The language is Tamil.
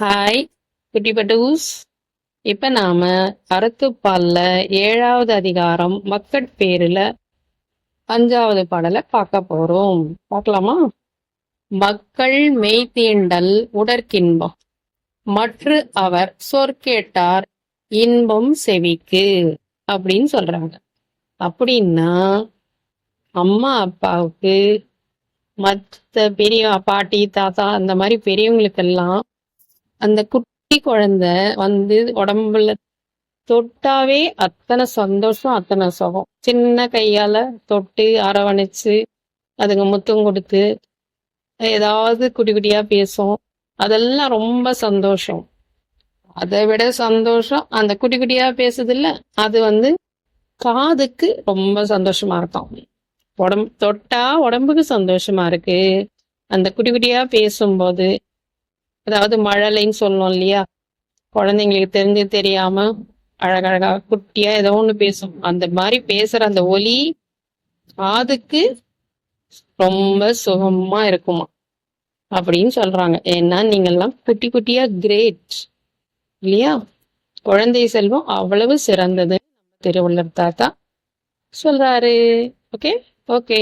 ஹாய் குட்டி பட்டூஸ் இப்ப நாம அறத்துப்பால்ல ஏழாவது அதிகாரம் மக்கட்பேருல அஞ்சாவது பாடலை பார்க்க போறோம். பார்க்கலாமா? மக்கள் மெய்தீண்டல் உடற்கின்பம். மற்ற அவர் சொற்கேட்டார் இன்பம் செவிக்கு அப்படின்னு சொல்றாங்க. அப்படின்னா அம்மா அப்பாவுக்கு மற்ற பெரிய பாட்டி தாத்தா அந்த மாதிரி பெரியவங்களுக்கெல்லாம் அந்த குட்டி குழந்தை வந்து உடம்புல தொட்டாவே அத்தனை சந்தோஷம் அத்தனை சுகம். சின்ன கையால தொட்டு அரவணைச்சு அதுங்க முத்தம் கொடுத்து ஏதாவது குட்டி குட்டியா பேசும் அதெல்லாம் ரொம்ப சந்தோஷம். அதை விட சந்தோஷம் அந்த குட்டி குட்டியா பேசுது இல்ல அது வந்து காதுக்கு ரொம்ப சந்தோஷமா இருக்கும். உடம்பு தொட்டா உடம்புக்கு சந்தோஷமா இருக்கு. அந்த குட்டி குட்டியா பேசும்போது அதாவது மழலைன்னு சொல்லணும் இல்லையா? குழந்தைங்களுக்கு தெரிஞ்சு தெரியாம அழகழகா குட்டியா ஏதோ ஒண்ணு பேசும். அந்த மாதிரி பேசுற அந்த ஒலி காதுக்கு ரொம்ப சுகமா இருக்குமா? அப்படின்னு சொல்றாங்க. ஏன்னா நீங்கெல்லாம் குட்டி குட்டியா கிரேட் இல்லையா? குழந்தை செல்வம் அவ்வளவு சிறந்தது. திருவள்ளுவர் தாத்தா சொல்றாரு. Okay okay